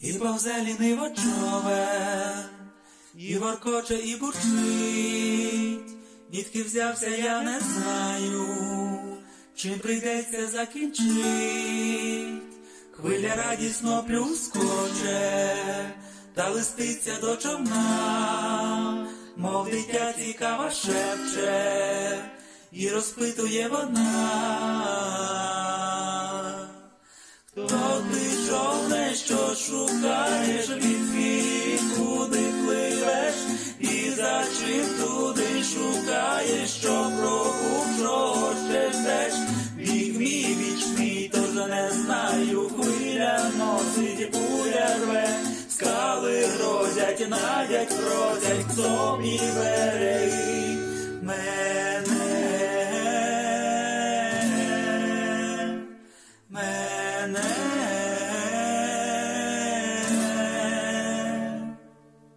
І повзе ліниво човен, і воркоче, і бурчить. Дітки взявся, я не знаю, чим прийдеться закінчить. Хвиля радісно плюскоче, та листиться до човна, мов дитя цікава шепче, і розпитує вона. що шукаєш, відки і куди пливеш, і за чим туди шукаєш, що прокушого ще ждеш, біг мій вічний, то ж не знаю, хвиля носить буря рве, скали грозять, надять, грозять, хто мій береги мене. мене.